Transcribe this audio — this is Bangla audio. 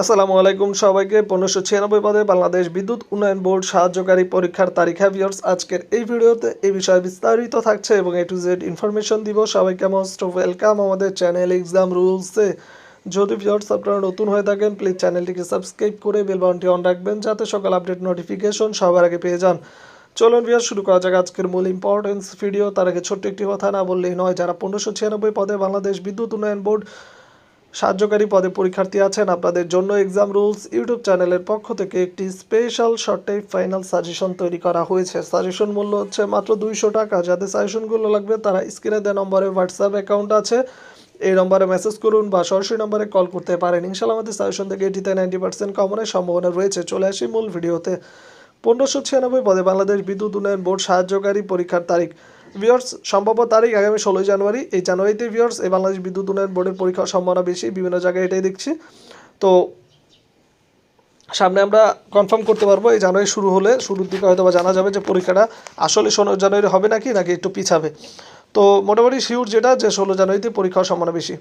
আসসালামু আলাইকুম সবাইকে। পনেরোশো ছিয়ানব্বই পদে বাংলাদেশ বিদ্যুৎ উন্নয়ন বোর্ড সাহায্যকারী পরীক্ষার তারিখ হ্যাভিয়ার্স আজকের এই ভিডিওতে এই বিষয়ে বিস্তারিত থাকছে এবং এ টু জেড ইনফরমেশন দিব। সবাইকে মোস্ট ওয়েলকাম আমাদের চ্যানেল এক্সাম রুলসে যদি ভিউয়ার্স আপনারা নতুন হয়ে থাকেন প্লিজ চ্যানেলটিকে সাবস্ক্রাইব করে বেল বাটনটি অন রাখবেন, যাতে সকল আপডেট নোটিফিকেশন সবার আগে পেয়ে যান। চলুন ভিউয়ার শুরু করা যাক আজকের মূল ইম্পর্টেন্স ভিডিও তার আগে ছোট্ট একটি কথা না বললেই নয়, যারা পনেরোশো ছিয়ানব্বই পদে বাংলাদেশ বিদ্যুৎ উন্নয়ন বোর্ড সাহায্যকারী পদে পরীক্ষার্থী আছেন। আপনাদের জন্য এক্সাম রুলস ইউটিউব চ্যানেলের পক্ষ থেকে একটি স্পেশাল শর্টে ফাইনাল সাজেশন তৈরি করা হয়েছে। সাজেশন মূল্য হচ্ছে মাত্র দুইশো টাকা। যাদের সাজেশনগুলো লাগবে, তারা স্ক্রিনে দেওয়া নম্বরে হোয়াটসঅ্যাপ অ্যাকাউন্ট আছে। এই নম্বরে মেসেজ করুন বা সরাসরি নম্বরে কল করতে পারেন। ইনশাল্লাহ আমাদের সাজেশন থেকে এটিতে নাইনটি পার্সেন্ট কমনের সম্ভাবনা রয়েছে। চলে আসি মূল ভিডিওতে। পনেরোশো ছিয়ানব্বই পদে বাংলাদেশ বিদ্যুৎ উন্নয়ন বোর্ড সাহায্যকারী পরীক্ষার তারিখ। ভিওর্স সম্ভাব্য তারিখ আগামী ষোলোই জানুয়ারি। এই জানুয়ারিতে ভিওর্স এই বাংলাদেশ বিদ্যুৎ উন্নয়ন বোর্ডের পরীক্ষার সম্ভাবনা বেশি, বিভিন্ন জায়গায় এটাই দেখছি। তো সামনে আমরা কনফার্ম করতে পারব, এই জানুয়ারি শুরু হলে শুরুর দিকে হয়তো বা জানা যাবে যে পরীক্ষাটা আসলে ষোলো জানুয়ারি হবে নাকি নাকি একটু পিছাবে। তো মোটামুটি শিউর যেটা যে ষোলো জানুয়ারিতে পরীক্ষার সম্ভাবনা বেশি।